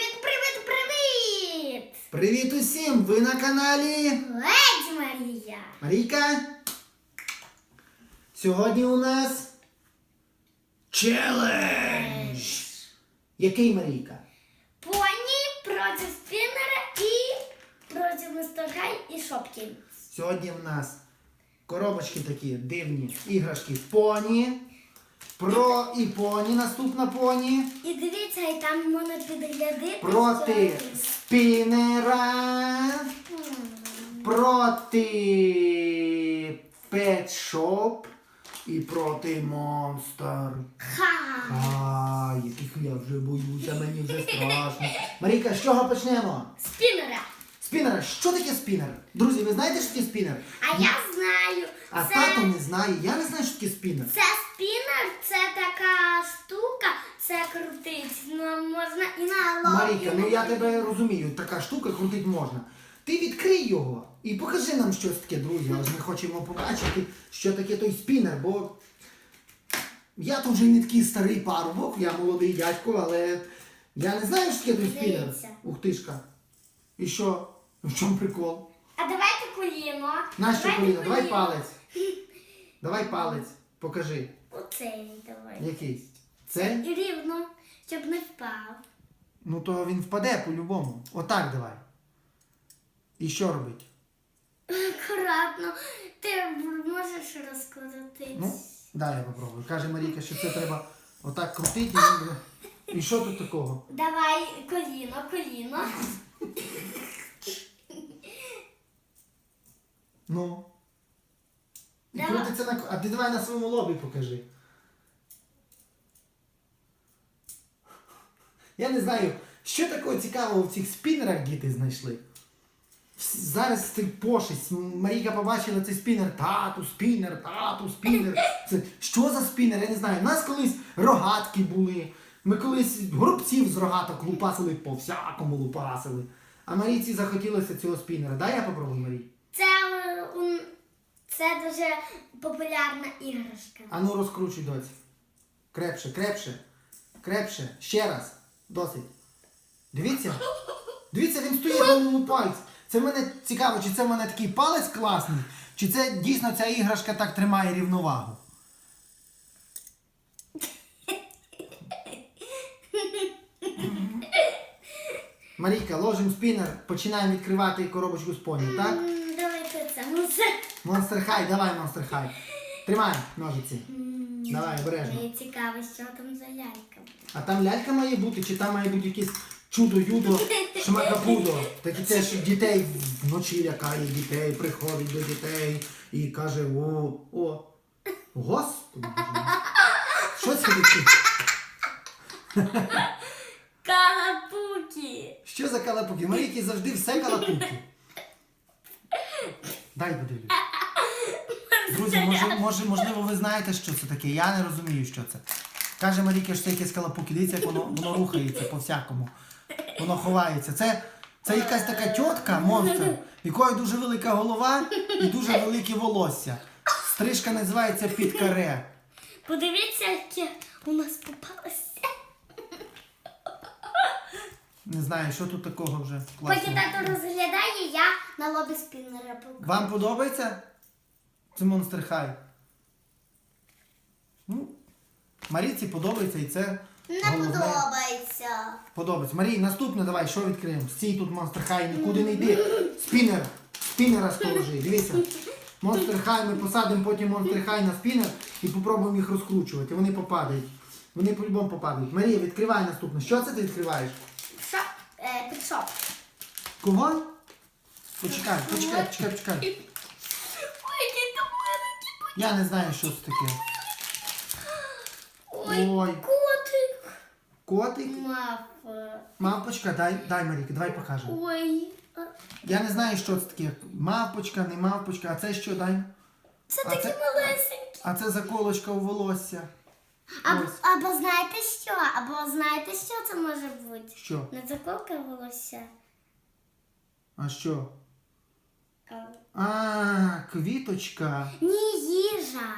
Привіт, привіт, привіт! Привіт усім! Ви на каналі Ледь Марія! Марійка. Сьогодні у нас челендж. Який Марійка? Поні проти спіннера і проти мистера і Шопкін. Сьогодні в нас коробочки такі дивні іграшки поні. Про і поні, наступна поні. І дивіться, і там можна підглядити. Проти спінера. Проти Shop і проти Monster. Ха! Яких я вже боюся, мені вже страшно. Марійка, з чого почнемо? Спіннера! Спінер. Що таке спінер? Друзі, ви знаєте, що таке спінер? А я знаю. А це... тато не знає. Я не знаю, що таке. Спінер, це така штука, це крутить. Ну, можна і на лобі. Марійка, ну я тебе розумію, така штука крутить можна. Ти відкрий його і покажи нам щось таке, друзі. Ось ми хочемо побачити, що таке той спінер, бо я то вже не такий старий парубок, я молодий дядько, але я не знаю, що таке той спінер. Дивіться. Ух тишка. І що? В чому прикол? А давайте коліно. Нащо коліно? Давай палець. Давай палець. Покажи. Оцей давай. Якийсь. Це? І рівно, щоб не впав. Ну то він впаде по-любому. Отак давай. І що робить? Акуратно. Ти можеш розкрутити. Ну, дай я попробую. Каже Марійка, що це треба отак крутити. І, він буде- і що тут такого? Давай коліно, коліно. Ну. І крутиться на. А ти давай на своєму лобі покажи. Я не знаю, що такого цікавого в цих спінерах діти знайшли. Зараз це пошесть. Марійка побачила цей спінер. Тату, спінер, тату, спінер. Це що за спінер? Я не знаю. У нас колись рогатки були. Ми колись горобців з рогаток лупасили по всякому лупасили. А Марійці захотілося цього спінера. Дай я попробую, Марій. Це, е, це дуже популярна іграшка. А ну розкручуй доці. Крепше, крепше, крепше. Ще раз. Досить. Дивіться. Дивіться, він стоїть на моєму пальці. Це в мене цікаво, чи це в мене такий палець класний, чи це дійсно ця іграшка так тримає рівновагу. Марійка, ложимо спінер, починаємо відкривати коробочку з поні, так? Давайте це. Монстер хай, давай, монстер хай. Тримай ножиці. Давай, обережно. Мені цікаво, що там за лялька. А там лялька має бути, чи там має бути якесь чудо-юдо, шмакапудо. Такі це ж дітей вночі лякає дітей, приходить до дітей і каже: о, о, господи. Що це таке? Калапуки! Що за калапуки? Марійки завжди все калапуки. Дай подивлюсь. Друзі, може, може, можливо, ви знаєте, що це таке. Я не розумію, що це. Каже Марійка, що це якесь калапуки. Дивіться, як воно, воно рухається по-всякому. Воно ховається. Це, це якась така тітка, монстр, якої дуже велика голова і дуже велике волосся. Стрижка називається під каре. Подивіться, яке у нас попалося. Не знаю, що тут такого вже Поки класного. тато розглядає, я на лобі спіннера покажу. Вам подобається? Це Monster High. Ну, Марійці подобається і це. Не головне. подобається. Подобається. Марій, наступне давай, що відкриємо? Стій тут Monster High, нікуди не йди. Спінер. Спінера сторожи. Дивіться. Monster High ми посадимо потім Monster High на спінер і попробуємо їх розкручувати. Вони попадають. Вони по-любому попадають. Марія, відкривай наступне. Що це ти відкриваєш? Що? Е, підшоп. Кого? Почекай, почекай, почекай, почекай. Ой, який там маленький. Я не знаю, що це таке. Ой, Ой. котик. Котик. Мавпа. Мавпочка, дай, дай Марійка, давай покажемо. Ой. а Я не знаю, що це таке. Мавпочка, не мавпочка, а це що дай? Це А такі це- малесенькі. А це заколочка у волосся. Або, Ось. або знаєте що? Або знаєте, що це може бути? Що? Не заколка волосся. А що? А квіточка. Ні, їжа.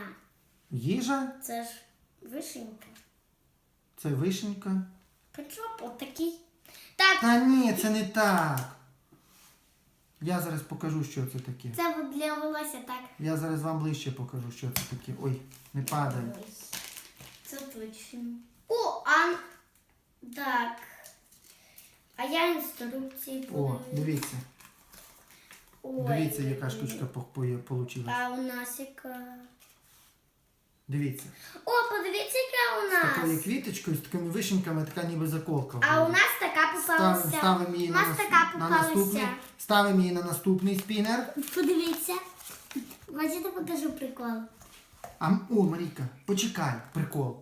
Їжа? Це ж вишенька. Це вишенька. Кетчуп отакий. Так, Та ні, це не так. Я зараз покажу, що це таке. Це от для волосся так. Я зараз вам ближче покажу, що це таке. Ой, не падай. Ось. Це точно. О, а... Так. А я інструкції О, подивлюсь. дивіться. Ой, Дивіться, яка штучка получилась. А у нас яка? Дивіться. О, подивіться, яка у З такою нас. квіточкою, з такими вишеньками, така ніби заколка. А у нас така попалася. ставимо її у нас нас- така на наступний. Ставимо її на наступний спінер. Подивіться. Бачите, покажу прикол. А, о, Марійка, почекай, прикол.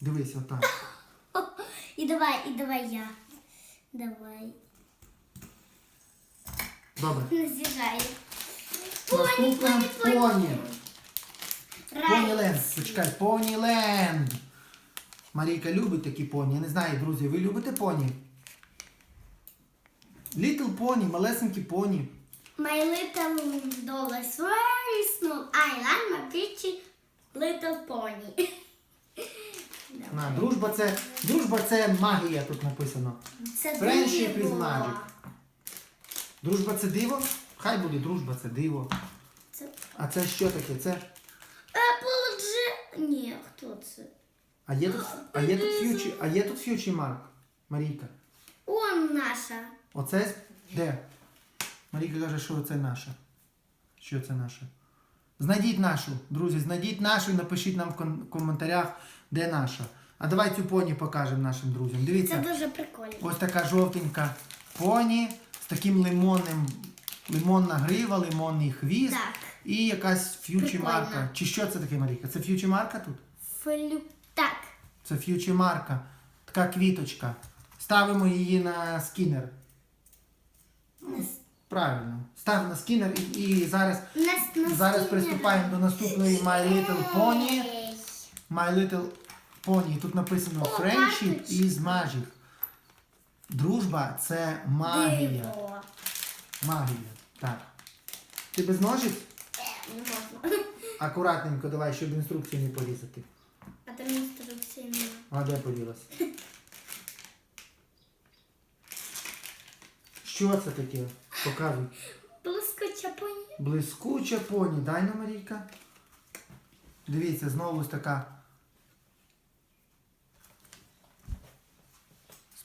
Дивись, отак. І давай, і давай я. Давай. Добре. Не. Наступне поні. Рай. Поніленд. Почекай, Поніленд. Марійка любить такі поні. Я не знаю, друзі, ви любите поні? Little поні, малесенькі поні. My little doll is very small. I like my pretty little pony. На, дружба це, дружба це магія, тут написано. Це Friendship is magic. Дружба це диво? Хай буде дружба, це диво. Це А це що таке? Це. Applejack. Ні, хто це? А є тут, а є тут фьючі, а є тут фьючі марк, Марійка. Он наша. Оце де? Марійка каже, що це наша. Що це наша? Знайдіть нашу, друзі, знайдіть нашу і напишіть нам в коментарях, де наша. А давай цю поні покажемо нашим друзям. Дивіться. Це дуже прикольно. ось така жовтенька поні з таким лимонним, лимонна грива, лимонний хвіст Так. і якась ф'ючі Прикольно. марка. Чи що це таке, Марійка? Це ф'ючі марка тут? Флю. Так. Це ф'ючі марка. Така квіточка. Ставимо її на скінер. Правильно. Став на скінер і, і зараз, Нас, нас зараз приступаємо до наступної My Little Pony. My Little Pony. Тут написано Friendship is magic. Дружба це магія. Диво. Магія. Так. Ти без ножиць? Е, Не можна. Акуратненько давай, щоб інструкцію не порізати. А там інструкції немає. А де поділась? Що це таке? Показуй. Блискуча поні. Блискуча поні. Дай на Марійка. Дивіться, знову ось така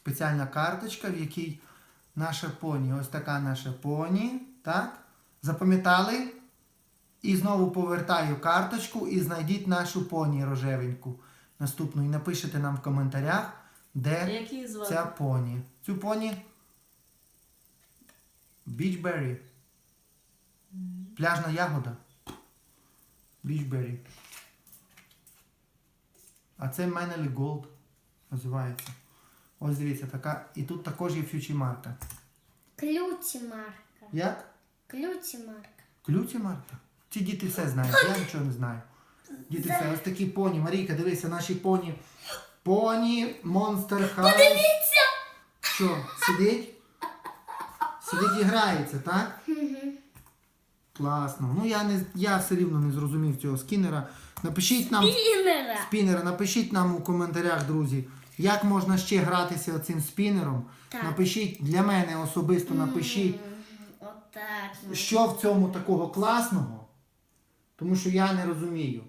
спеціальна карточка, в якій наша поні. Ось така наша поні. Так? Запам'ятали? І знову повертаю карточку і знайдіть нашу поні рожевеньку. Наступну. І напишете нам в коментарях, де ця поні. Цю поні Бічбері. Пляжна ягода. Бічбері. А це Менелі Голд називається. Ось дивіться, така. І тут також є фьючі марка. Ключі марка. Як? Ключі марка. Ключі марка? Ці діти все знають, я нічого не знаю. Діти все, ось такі поні. Марійка, дивися, наші поні. Поні Monster House. Дивіться! Що, сидить? Сидить і грається, так? Класно. Ну я не я все рівно не зрозумів цього скінера. Напишіть нам Спінера. спінера, напишіть нам у коментарях, друзі, як можна ще гратися цим спінером. Так. Напишіть для мене особисто напишіть, Отак. що в цьому такого класного, тому що я не розумію.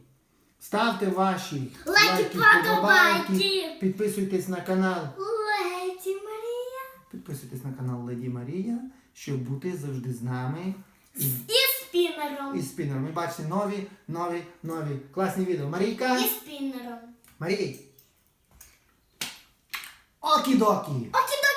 Ставте ваші Лайки, подобайки. підписуйтесь на канал. Леді Марія. Підписуйтесь на канал Леді Марія, щоб бути завжди з нами і, І спінером. і спінером. Ви бачите нові, нові, нові класні відео. Марійка! І спінером. Марій! Okidoki. Okidoki.